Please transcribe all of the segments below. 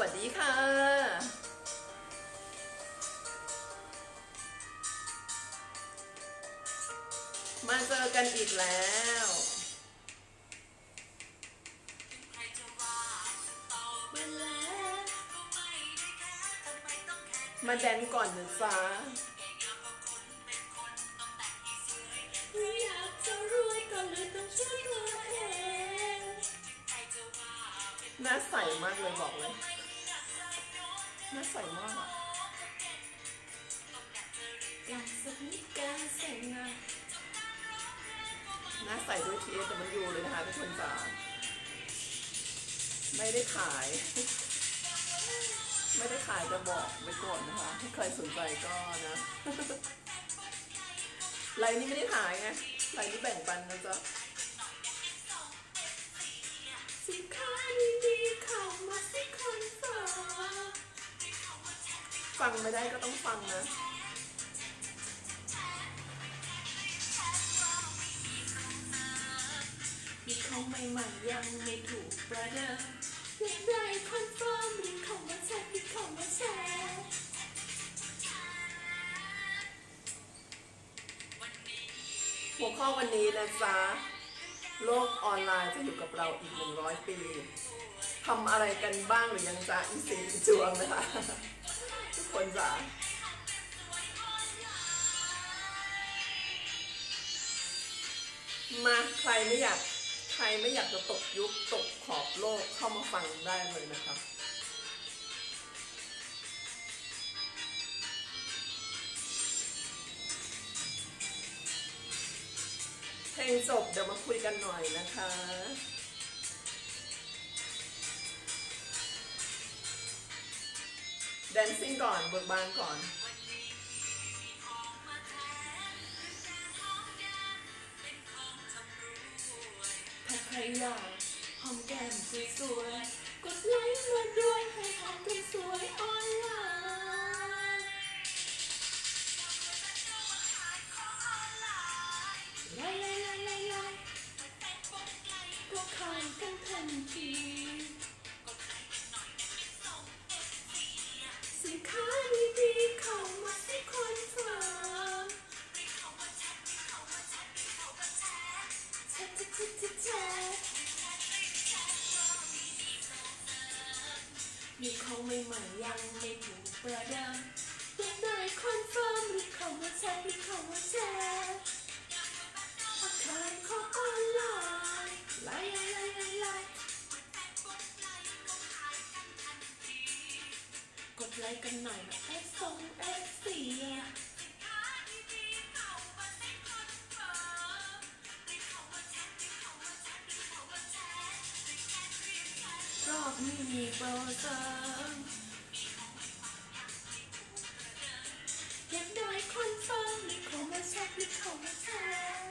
วัสดีค่ะมาเจอกันอีกแล้วมาแดนก่อนนะจ๊ะอยากจะรวยก็เลยต้องช่วยตัวเองหน้าใสมากเลยบอกเลยห น้าใสมากอะอยากสักนิดการแต่งงานหน้าใสด้วยทีเอสแต่มันอยู่เลยนะคะทุกคนจ๋าไม่ได้ขาย ไม่ได้ขายจะบอกไว้ก่อนนะคะถ้าใครสนใจก็นะไลน์นี้ไม่ได้ขายไงไลน์นี้แบ่งปันนะจ๊ะ ฟังไม่ได้ก็ต้องฟังนะมีของใหม่ๆยังไม่ถูกประเดิมอยากได้คอนเฟิร์มมีของมาแชร์มีของมาแชร์หัวข้อวันนี้นะจ๊ะโลกออนไลน์จะอยู่กับเราอีก 100 ปีทำอะไรกันบ้างหรือยังจ๊ะอีสีจวงนะคะ คนจ๋ามาใครไม่อยากใครไม่อยากจะตกยุคตกขอบโลกเข้ามาฟังได้เลยนะคะเพลงจบเดี๋ยวมาคุยกันหน่อยนะคะ นซิ่งก่อนเบิกบานก่อนถ้าใครอยากหอมแก้มสวยๆกดไลค์มาด้วยให้หอมกันสวยออนไลน์ มีของใหม่ๆยังไม่ถูกประเดิมอยากได้คอนเฟิร์มหรือเข้ามาแชร์หรือเข้ามาแชร์ถ้าขายของออนไลน์ไลน์ไลน์ไลน์ไลน์กดไลค์กันหน่อยนะเอสองเอส สี่อะรอบนี้มีโปรเสริมอยากได้คนฟังหรือเขามาแชร์หรือเขามาแชร์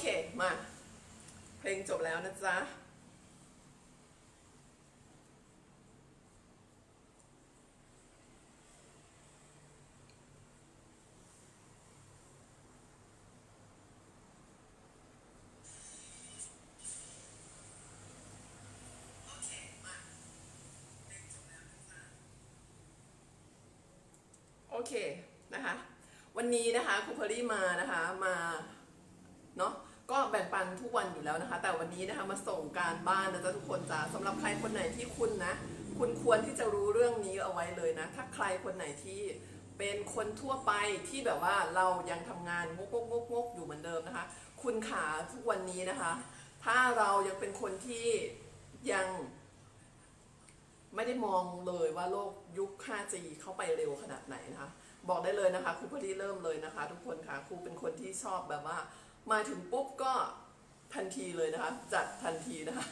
เค มา เพลงจบแล้วนะจ๊ะ โอเค นะคะ วันนี้นะคะครูเพอรี่มานะคะ มา เนาะ ก็แบ่งปันทุกวันอยู่แล้วนะคะ แต่วันนี้นะคะมาส่งการบ้านนะจ๊ะทุกคนจ้าสำหรับใครคนไหนที่คุณนะ คุณควรที่จะรู้เรื่องนี้เอาไว้เลยนะ ถ้าใครคนไหนที่เป็นคนทั่วไปที่แบบว่าเรายังทำงานงกงกงกอยู่เหมือนเดิมนะคะ คุณขาทุกวันนี้นะคะ ถ้าเรายังเป็นคนที่ยังไม่ได้มองเลยว่าโลกยุค 5G เข้าไปเร็วขนาดไหนนะคะ บอกได้เลยนะคะครูพอดีเริ่มเลยนะคะ ทุกคนค่ะครูเป็นคนที่ชอบแบบว่า มาถึงปุ๊บก็ทันทีเลยนะคะ จัดทันทีนะคะ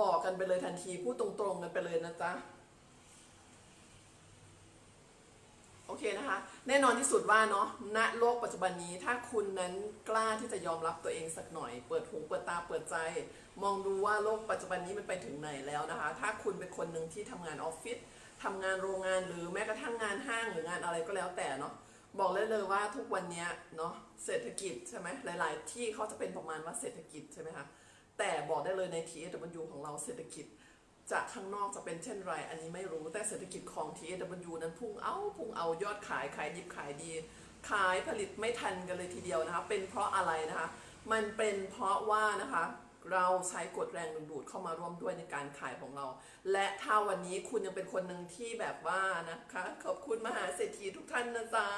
บอกกันไปเลยทันที พูดตรงๆกันไปเลยนะจ๊ะโอเคนะคะ แน่นอนที่สุดว่าเนาะณโลกปัจจุบันนี้ถ้าคุณนั้นกล้าที่จะยอมรับตัวเองสักหน่อย เปิดหูเปิดตาเปิดใจ มองดูว่าโลกปัจจุบันนี้มันไปถึงไหนแล้วนะคะ ถ้าคุณเป็นคนหนึ่งที่ทำงานออฟฟิศทำงานโรงงานหรือแม้กระทั่งงานห้างหรืองานอะไรก็แล้วแต่เนาะ บอกเลยเลยว่าทุกวันนี้เนาะเศรษฐกิจใช่ไหมหลาย ๆ ที่เขาจะเป็นประมาณว่าเศรษฐกิจใช่ไหมคะแต่บอกได้เลยใน TSW ของเราเศรษฐกิจจากข้างนอกจะเป็นเช่นไร อันนี้ไม่รู้แต่เศรษฐกิจของ TAW นั้นพุ่งเอาพุ่งเอายอดขายขายดิบขายดี ขายผลิตไม่ทันกันเลยทีเดียวนะคะเป็นเพราะอะไรนะคะ มันเป็นเพราะว่านะคะ เราใช้กฎแรงดึงดูดเข้ามาร่วมด้วยในการขายของเรา และถ้าวันนี้คุณยังเป็นคนหนึ่งที่แบบว่านะคะ ขอบคุณมหาเศรษฐีทุกท่านนะจ๊ะ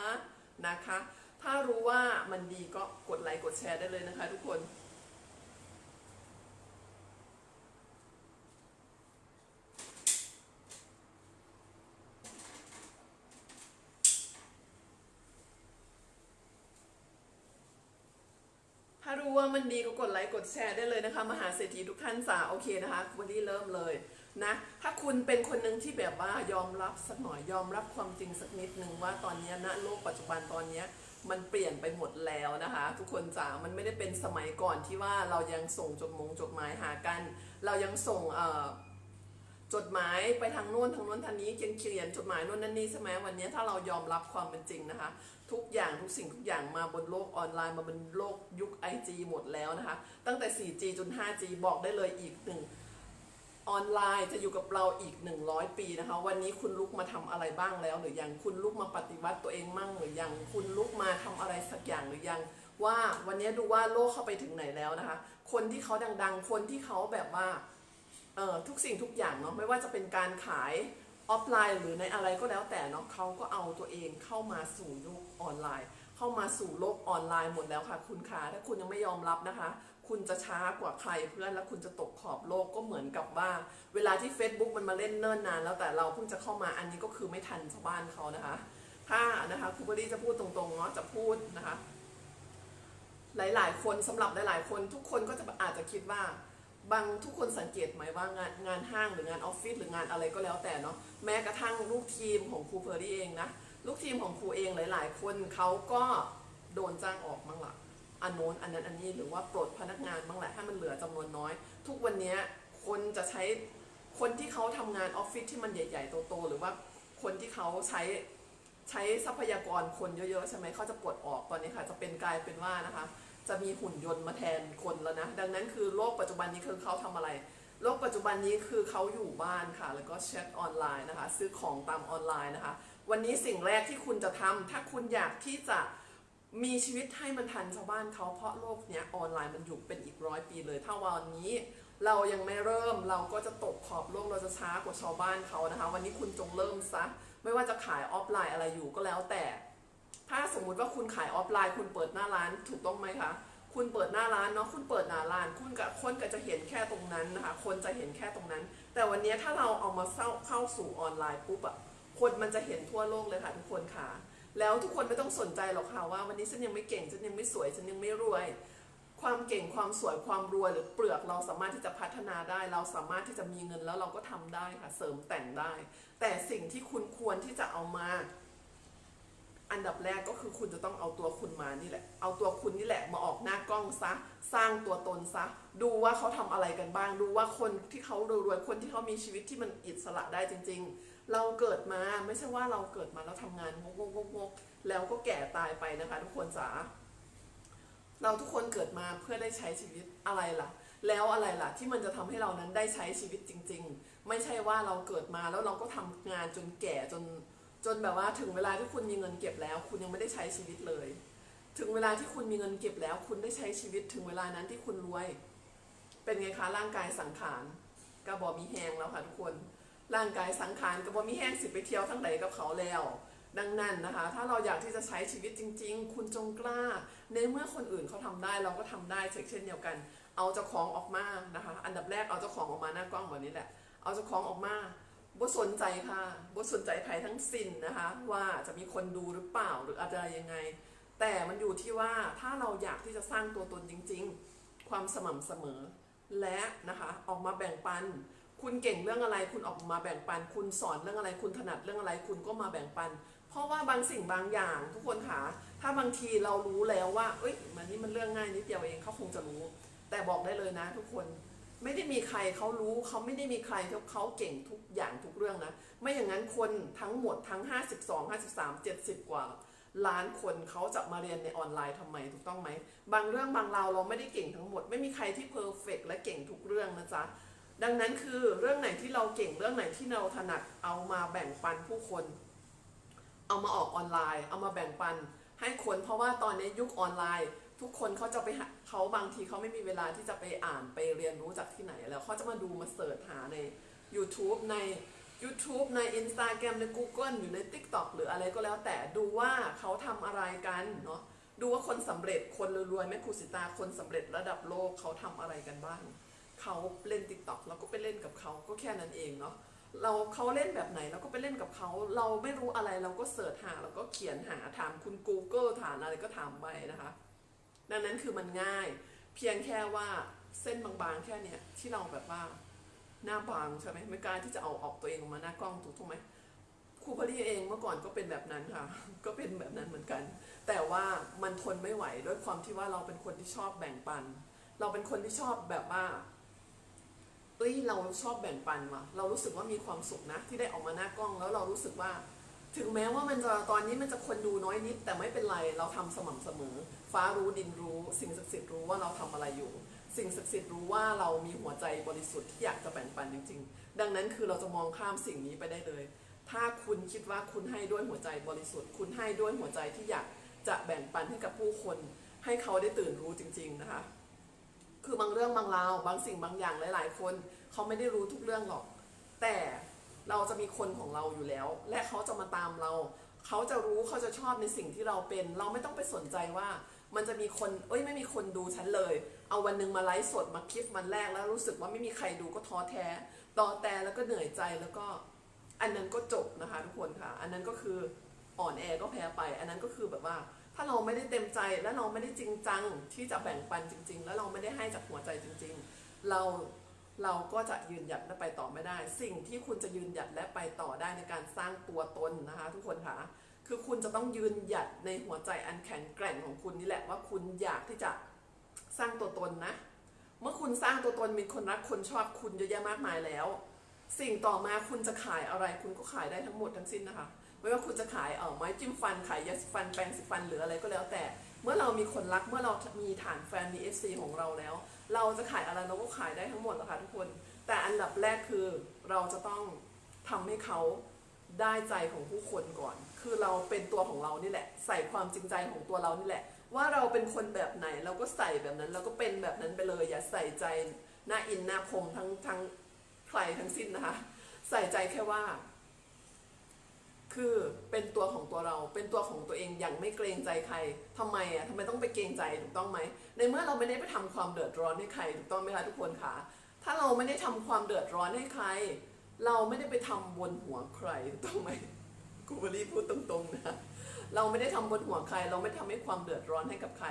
นะคะ ถ้ารู้ว่ามันดีก็กดไลค์กดแชร์ได้เลยนะคะทุกคน ว่ามันดีก็กดไลค์กดแชร์ได้เลยนะคะ มหาเศรษฐีทุกท่านจ๋าโอเคนะคะวันนี้เริ่มเลยนะถ้าคุณเป็นคนหนึ่งที่แบบว่ายอมรับสักหน่อยยอมรับความจริงสักนิดนึงว่าตอนนี้ณนะโลกปัจจุบันตอนนี้มันเปลี่ยนไปหมดแล้วนะคะ ทุกคนจ๋ามันไม่ได้เป็นสมัยก่อนที่ว่าเรายังส่งจดมงจดหมายหากัน เรายังส่งเอ่อ จดหมายไปทางโน้นทางโน้นทางนี้เขียนเขียนจดหมายโน้นนั่นนี่ใช่ไหมวันนี้ถ้าเรายอมรับความเป็นจริงนะคะ ทุกอย่างทุกสิ่งทุกอย่างมาบนโลกออนไลน์มาบนโลกยุค IG หมดแล้วนะคะ ตั้งแต่ 4G จน 5G บอกได้เลยอีกหนึ่งออนไลน์จะอยู่กับเราอีก 100 ปีนะคะ วันนี้คุณลุกมาทำอะไรบ้างแล้ว หรือยังคุณลุกมาปฏิวัติตัวเองมั่งหรือยังคุณลุกมาทำอะไรสักอย่างหรือยัง ว่าวันนี้ดูว่าโลกเข้าไปถึงไหนแล้วนะคะ คนที่เขาดัง ๆ คนที่เขาแบบว่า ทุกสิ่งทุกอย่างเนาะไม่ว่าจะเป็นการขายออฟไลน์หรือในอะไรก็แล้วแต่เนาะเขาก็เอาตัวเองเข้ามาสู่โลกออนไลน์ เข้ามาสู่โลกออนไลน์หมดแล้วค่ะ คุณคะถ้าคุณยังไม่ยอมรับนะคะ คุณจะช้ากว่าใครเพื่อนแล้วคุณจะตกขอบโลกก็เหมือนกับว่า เวลาที่ Facebook มันมาเล่นเนิ่นนาน แล้วแต่เราเพิ่งจะเข้ามาอันนี้ก็คือไม่ทันชาวบ้านเขานะคะ ถ้านะคะคุณบรีจะพูดตรงๆเนาะจะพูดนะคะ หลายๆ คนสำหรับหลาย ๆ คนทุกคนก็จะอาจจะคิดว่า บางทุกคนสังเกตไหมว่างานงานห้างหรืองานออฟฟิศหรืองานอะไรก็แล้วแต่เนาะแม้กระทั่งลูกทีมของครูเพอร์รี่เองนะลูกทีมของครูเองหลาย ๆ คนเขาก็โดนจ้างออกบ้างละอันโน้นอันนั้นอันนี้หรือว่าปลดพนักงานบ้างแหละให้มันเหลือจำนวนน้อย ทุกวันนี้คนจะใช้คนที่เขาทำงานออฟฟิศที่มันใหญ่ ๆ โตๆหรือว่าคนที่เขาใช้ใช้ทรัพยากรคนเยอะๆใช่ไหมเขาจะปลดออกตอนนี้ค่ะจะเป็นกลายเป็นว่านะคะ จะมีหุ่นยนต์มาแทนคนแล้วนะ ดังนั้นคือโลกปัจจุบันนี้คือเขาทำอะไร โลกปัจจุบันนี้คือเขาอยู่บ้านค่ะ แล้วก็แชทออนไลน์นะคะ ซื้อของตามออนไลน์นะคะ วันนี้สิ่งแรกที่คุณจะทำถ้าคุณอยากที่จะมีชีวิตให้มันทันชาวบ้านเขาเพราะโลกเนี้ยออนไลน์มันอยู่เป็นอีกร้อยปีเลย ถ้าวันนี้เรายังไม่เริ่มเราก็จะตกขอบโลกเราจะช้ากว่าชาวบ้านเขานะคะ วันนี้คุณจงเริ่มซะไม่ว่าจะขายออฟไลน์อะไรอยู่ก็แล้วแต่ ถ้าสมมุติว่าคุณขายออฟไลน์ คุณเปิดหน้าร้านถูกต้องไหมคะ คุณเปิดหน้าร้านเนาะคุณเปิดหน้าร้าน คุณกับคนก็จะเห็นแค่ตรงนั้นนะคะ คนจะเห็นแค่ตรงนั้น แต่วันนี้ถ้าเราเอามาเข้าเข้าสู่ออนไลน์ปุ๊บอะคนมันจะเห็นทั่วโลกเลยค่ะทุกคนค่ะ แล้วทุกคนไม่ต้องสนใจหรอกค่ะว่าวันนี้ฉันยังไม่เก่งฉันยังไม่สวยฉันยังไม่รวย ความเก่งความสวยความรวยหรือเปลือกเราสามารถที่จะพัฒนาได้ เราสามารถที่จะมีเงินแล้วเราก็ทำได้ค่ะเสริมแต่งได้ แต่สิ่งที่คุณควรที่จะเอามา อันดับแรกก็คือคุณจะต้องเอาตัวคุณมานี่แหละ เอาตัวคุณนี่แหละมาออกหน้ากล้องซะ สร้างตัวตนซะ ดูว่าเขาทำอะไรกันบ้าง ดูว่าคนที่เขารวยๆ คนที่เขามีชีวิตที่มันอิสระได้จริง ๆ เราเกิดมาไม่ใช่ว่าเราเกิดมาแล้วทำงานงกๆๆๆแล้วก็แก่ตายไปนะคะ ทุกคนจ๋า เราทุกคนเกิดมาเพื่อได้ใช้ชีวิตอะไรล่ะ แล้วอะไรล่ะ ที่มันจะทำให้เรานั้นได้ใช้ชีวิตจริง ๆ ไม่ใช่ว่าเราเกิดมาแล้วเราก็ทำงานจนแก่จน จนแบบว่าถึงเวลาที่คุณมีเงินเก็บแล้ว คุณยังไม่ได้ใช้ชีวิตเลย ถึงเวลาที่คุณมีเงินเก็บแล้ว คุณได้ใช้ชีวิตถึงเวลานั้นที่คุณรวย เป็นไงคะร่างกายสังขารกระบอกมีแหงแล้วค่ะทุกคน ร่างกายสังขารกระบอกมีแห้งสิไปเที่ยวทั้งไหนกับเขาแล้ว ดังนั้นนะคะ ถ้าเราอยากที่จะใช้ชีวิตจริง ๆ คุณจงกล้า ในเมื่อคนอื่นเขาทำได้เราก็ทำได้เช่นเดียวกัน เอาเจ้าของออกมานะคะ อันดับแรกเอาเจ้าของออกมาหน้ากล้องแบบนี้แหละ เอาเจ้าของออกมา บ่สนใจค่ะบ่สนใจใครทั้งสิ้นนะคะ ว่าจะมีคนดูหรือเปล่าหรืออะไรยังไง แต่มันอยู่ที่ว่าถ้าเราอยากที่จะสร้างตัวตนจริง ๆ ความสม่ำเสมอ และนะคะออกมาแบ่งปัน คุณเก่งเรื่องอะไร คุณออกมาแบ่งปัน คุณสอนเรื่องอะไร คุณถนัดเรื่องอะไร คุณก็มาแบ่งปัน เพราะว่าบางสิ่งบางอย่างทุกคนค่ะถ้าบางทีเรารู้แล้วว่า เอ้ยมันนี่มันเรื่องง่ายนิดเดียวเองเขาคงจะรู้ แต่บอกได้เลยนะทุกคน ไม่ได้มีใครเขารู้เขาไม่ได้มีใครเขาเก่งทุกอย่างทุกเรื่องนะ ไม่อย่างนั้นคนทั้งหมดทั้ง 52 53 70 กว่า ล้านคนเขาจะมาเรียนในออนไลน์ทำไมถูกต้องไหม บางเรื่องบางราวเราไม่ได้เก่งทั้งหมด ไม่มีใครที่เพอร์เฟกและเก่งทุกเรื่องนะจ๊ะดังนั้นคือเรื่องไหนที่เราเก่งเรื่องไหนที่เราถนัดเอามาแบ่งปันผู้คน เอามาออกออนไลน์ เอามาแบ่งปันให้คนเพราะว่าตอนนี้ยุคออนไลน์ ทุกคนเขาจะไปหาเขาบางทีเขาไม่มีเวลาที่จะไปอ่านไปเรียนรู้จากที่ไหนแล้วเขาจะมาดูมาเสิร์ชหาใน YouTube ใน YouTube ใน Instagram ใน Google หรือใน TikTok หรืออะไรก็แล้วแต่ดูว่าเขาทำอะไรกันเนาะดูว่าคนสำเร็จคนรวยๆแม่ครูสิตาคนสำเร็จระดับโลกเขาทำอะไรกันบ้างเขาเล่น TikTok เราก็ไปเล่นกับเขาก็แค่นั้นเองเนาะเราเขาเล่นแบบไหนเราก็ไปเล่นกับเขา เราไม่รู้อะไรเราก็เสิร์ชหาเราก็เขียนหาถามคุณ Google ถามอะไรก็ถามไปนะคะ ดังนั้นคือมันง่าย เพียงแค่ว่าเส้นบางๆแค่เนี้ยที่เราแบบว่าหน้าบางใช่ไหมไม่กล้าที่จะเอาออกตัวเองออกมาหน้ากล้องถูกไหมครูพอดีเองเมื่อก่อนก็เป็นแบบนั้นค่ะ ก็เป็นแบบนั้นเหมือนกัน แต่ว่ามันทนไม่ไหวด้วยความที่ว่าเราเป็นคนที่ชอบแบ่งปัน เราเป็นคนที่ชอบแบบว่าเอ้ยเราชอบแบ่งปันว่ะเรารู้สึกว่ามีความสุขนะที่ได้ออกมาหน้ากล้อง แล้วเรารู้สึกว่า ถึงแม้ว่ามันจะตอนนี้มันจะคนดูน้อยนิด แต่ไม่เป็นไรเราทำสม่ำเสมอ ฟ้ารู้ดินรู้ สิ่งศักดิ์สิทธิ์รู้ว่าเราทำอะไรอยู่ สิ่งศักดิ์สิทธิ์รู้ว่าเรามีหัวใจบริสุทธิ์ที่อยากจะแบ่งปันจริง ๆ ดังนั้นคือเราจะมองข้ามสิ่งนี้ไปได้เลย ถ้าคุณคิดว่าคุณให้ด้วยหัวใจบริสุทธิ์ คุณให้ด้วยหัวใจที่อยากจะแบ่งปันให้กับผู้คน ให้เขาได้ตื่นรู้จริง ๆนะคะ คือบางเรื่องบางราวบางสิ่งบางอย่างหลาย ๆ คน เขาไม่ได้รู้ทุกเรื่องหรอก แต่ เราจะมีคนของเราอยู่แล้ว และเขาจะมาตามเรา เขาจะรู้เขาจะชอบในสิ่งที่เราเป็น เราไม่ต้องไปสนใจว่า มันจะมีคนเอ้ยไม่มีคนดูฉันเลย เอาวันหนึ่งมาไลฟ์สดมาคลิปวันแรกแล้วรู้สึกว่าไม่มีใครดูก็ท้อแท้ต่อแต่แล้วก็เหนื่อยใจแล้วก็อันนั้นก็จบนะคะทุกคนค่ะ อันนั้นก็คืออ่อนแอก็แพ้ไป อันนั้นก็คือแบบว่า ถ้าเราไม่ได้เต็มใจและเราไม่ได้จริงจังที่จะแบ่งปันจริง ๆ แล้วเราไม่ได้ให้จากหัวใจจริง ๆ เรา เราก็จะยืนหยัดและไปต่อไม่ได้ สิ่งที่คุณจะยืนหยัดและไปต่อได้ในการสร้างตัวตนนะคะ ทุกคนคะคือคุณจะต้องยืนหยัดในหัวใจอันแข็งแกร่งของคุณนี่แหละว่าคุณอยากที่จะสร้างตัวตนนะ เมื่อคุณสร้างตัวตนมีคนรักคนชอบคุณเยอะแยะมากมายแล้ว สิ่งต่อมาคุณจะขายอะไร คุณก็ขายได้ทั้งหมดทั้งสิ้นนะคะไม่ว่าคุณจะขายเออไม้จิ้มฟันขายยาสีฟันแปรงสีฟันหรืออะไรก็แล้วแต่ เมื่อเรามีคนรักเมื่อเรามีฐานแฟนมี FC ของเราแล้ว เราจะขายอะไรเราก็ขายได้ทั้งหมดนะคะทุกคน แต่อันดับแรกคือเราจะต้องทำให้เขาได้ใจของผู้คนก่อน คือเราเป็นตัวของเรานี่แหละ ใส่ความจริงใจของตัวเรานี่แหละ ว่าเราเป็นคนแบบไหนเราก็ใส่แบบนั้น เราก็เป็นแบบนั้นไปเลย อย่าใส่ใจหน้าอินหน้าพรมทั้งทั้งใครทั้งสิ้นนะคะ ใส่ใจแค่ว่า คือเป็นตัวของตัวเราเป็นตัวของตัวเองอย่างไม่เกรงใจใครทำไมอะทำไมต้องไปเกรงใจถูกต้องไหมในเมื่อเราไม่ได้ไปทำความเดือดร้อนให้ใครถูกต้องไหมคะทุกคนคะถ้าเราไม่ได้ทำความเดือดร้อนให้ใคร เราไม่ได้ไปทำบนหัวใครถูกต้องไหมกูบรีพูดตรงๆนะเราไม่ได้ทำบนหัวใคร เราไม่ทำให้ความเดือดร้อนให้กับใคร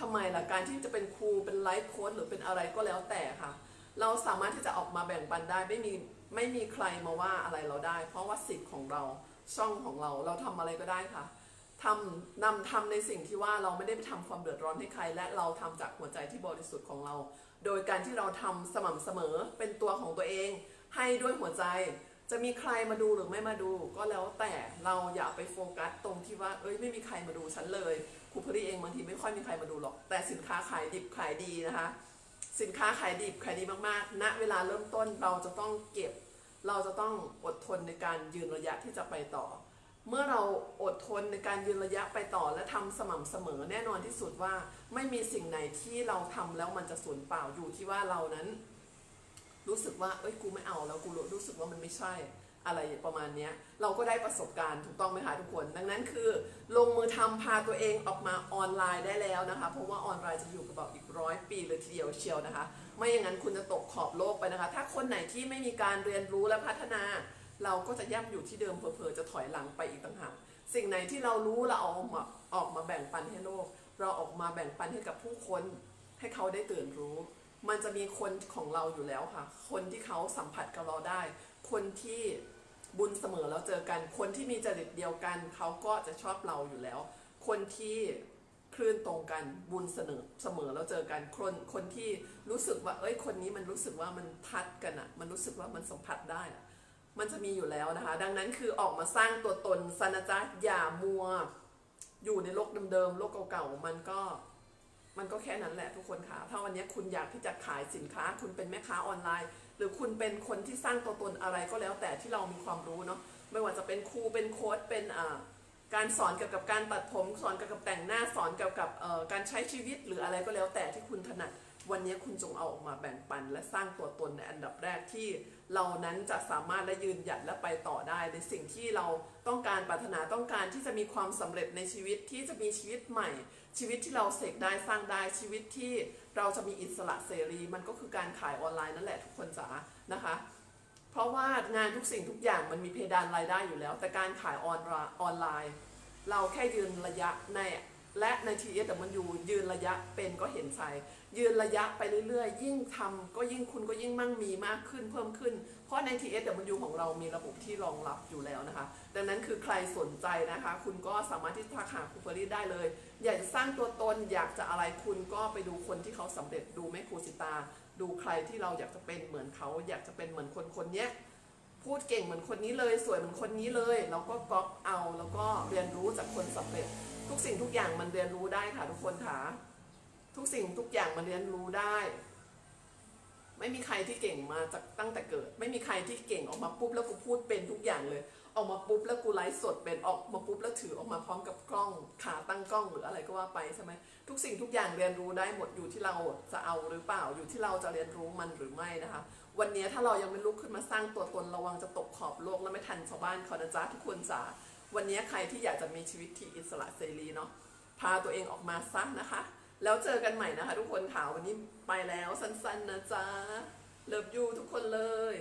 ทำไมล่ะการที่จะเป็นครูเป็นไลฟ์โค้ดหรือเป็นอะไรก็แล้วแต่ค่ะ เราสามารถที่จะออกมาแบ่งปันได้ไม่มีไม่มีใครมาว่าอะไรเราได้ เพราะว่าสิทธิ์ของเรา ช่องของเราเราทำอะไรก็ได้ค่ะทำนำทำในสิ่งที่ว่าเราไม่ได้ไปทำความเดือดร้อนให้ใคร และเราทำจากหัวใจที่บริสุทธิ์ของเรา โดยการที่เราทำสม่ำเสมอเป็นตัวของตัวเอง ให้ด้วยหัวใจจะมีใครมาดูหรือไม่มาดู ก็แล้วแต่เราอย่าไปโฟกัสตรงที่ว่าเอ้ยไม่มีใครมาดูฉันเลยครูพรีเองบางทีไม่ค่อยมีใครมาดูหรอก แต่สินค้าขายดิบขายดีนะคะ สินค้าขายดิบขายดีมากๆณเวลาเริ่มต้นเราจะต้องเก็บ เราจะต้องอดทนในการยืนระยะที่จะไปต่อ เมื่อเราอดทนในการยืนระยะไปต่อและทำสม่ำเสมอแน่นอนที่สุดว่าไม่มีสิ่งไหนที่เราทำแล้วมันจะสูญเปล่าอยู่ที่ว่าเรานั้น รู้สึกว่าเอ้ยกูไม่เอาแล้วกูรู้สึกว่ามันไม่ใช่ อะไรประมาณนี้เราก็ได้ประสบการณ์ถูกต้องไหมคะทุกคน ดังนั้นคือ ลงมือทำพาตัวเองออกมาออนไลน์ได้แล้วนะคะ เพราะว่าออนไลน์จะอยู่กับเราอีกร้อยปีเลยทีเดียวเชียวนะคะ ไม่อย่างนั้นคุณจะตกขอบโลกไปนะคะ ถ้าคนไหนที่ไม่มีการเรียนรู้และพัฒนา เราก็จะย่ำอยู่ที่เดิมเผลอๆจะถอยหลังไปอีกต่างหากสิ่งไหนที่เรารู้เราเอาออกมาออกมาแบ่งปันให้โลก เราออกมาแบ่งปันให้กับผู้คนให้เขาได้ตื่นรู้ มันจะมีคนของเราอยู่แล้วค่ะ คนที่เขาสัมผัสกับเราได้ คนที่ บุญเสมอแล้วเจอกัน คนที่มีจริตเดียวกัน เขาก็จะชอบเราอยู่แล้ว คนที่คลื่นตรงกันบุญเสนอเสมอแล้วเจอกันคนคนที่รู้สึกว่า เอ้ยคนนี้มันรู้สึกว่ามันทัดกันอะมันรู้สึกว่ามันสัมผัสได้อะมันจะมีอยู่แล้วนะคะ ดังนั้นคือออกมาสร้างตัวตนซานะจ๊ะอย่ามัว อยู่ในโลกเดิมๆโลกเก่าๆมันก็มันก็แค่นั้นแหละทุกคนค่ะ ถ้าวันนี้คุณอยากที่จะขายสินค้า คุณเป็นแม่ค้าออนไลน์ หรือคุณเป็นคนที่สร้างตัวตนอะไรก็แล้วแต่ที่เรามีความรู้เนาะไม่ว่าจะเป็นครูเป็นโค้ชเป็นอ่าการสอนเกี่ยวกับการตัดผม สอนเกี่ยวกับแต่งหน้าสอนเกี่ยวกับเอ่อการใช้ชีวิตหรืออะไรก็แล้วแต่ที่คุณถนัดวันนี้คุณจงเอาออกมาแบ่งปัน และสร้างตัวตนในอันดับแรกที่เรานั้นจะสามารถและยืนหยัดและไปต่อได้ในสิ่งที่เราต้องการปรารถนาต้องการที่จะมีความสำเร็จในชีวิตที่จะมีชีวิตใหม่ ชีวิตที่เราเสกได้สร้างได้ชีวิตที่ เราจะมีอิสระเสรี มันก็คือการขายออนไลน์นั่นแหละทุกคนจ๋านะคะ เพราะว่างานทุกสิ่งทุกอย่างมันมีเพดานรายได้อยู่แล้ว แต่การขายออนไลน์ออนไลน์ เราแค่ยืนระยะในและใน t s w ยืนระยะเป็นก็เห็นใจ ยืนระยะไปเรื่อยๆ ยิ่งทำก็ยิ่งคุณก็ยิ่งมั่งมีมากขึ้นเพิ่มขึ้น เพราะใน t s w ของเรามีระบบที่รองรับอยู่แล้วนะคะ ดังนั้นคือใครสนใจนะคะ คุณก็สามารถที่จะหาครูเฟอรี่ได้เลย อยากจะสร้างตัวตนอยากจะอะไรคุณก็ไปดูคนที่เขาสำเร็จดูแม่ครูสิตา ดูใครที่เราอยากจะเป็นเหมือนเขา อยากจะเป็นเหมือนคนคนนี้พูดเก่งเหมือนคนนี้เลย สวยเหมือนคนนี้เลยเราก็ก๊อปเอาแล้วก็เรียนรู้จากคนสำเร็จ ทุกสิ่งทุกอย่างมันเรียนรู้ได้ค่ะทุกคนค่ะ ทุกสิ่งทุกอย่างมันเรียนรู้ได้ ไม่มีใครที่เก่งมาจากตั้งแต่เกิด ไม่มีใครที่เก่งออกมาปุ๊บแล้วกูพูดเป็นทุกอย่างเลย ออกมาปุ๊บแล้วกูไลฟ์สดเป็นออกมาปุ๊บแล้วถือออกมาพร้อมกับกล้องขาตั้งกล้องหรืออะไรก็ว่าไปใช่ไหมทุกสิ่งทุกอย่างเรียนรู้ได้หมดอยู่ที่เราจะเอาหรือเปล่าอยู่ที่เราจะเรียนรู้มันหรือไม่นะคะ วันนี้ถ้าเรายังไม่ลุกขึ้นมาสร้างตัวตนระวังจะตกขอบโลกแล้วไม่ทันชาวบ้านเขานะจ๊ะทุกคนจ๋าวันนี้ใครที่อยากจะมีชีวิตที่อิสระเสรีเนาะพาตัวเองออกมาซะนะคะ แล้วเจอกันใหม่นะคะ ทุกคนค่ะวันนี้ไปแล้วสั้นๆนะจ๊ะเลิฟยูทุกคนเลย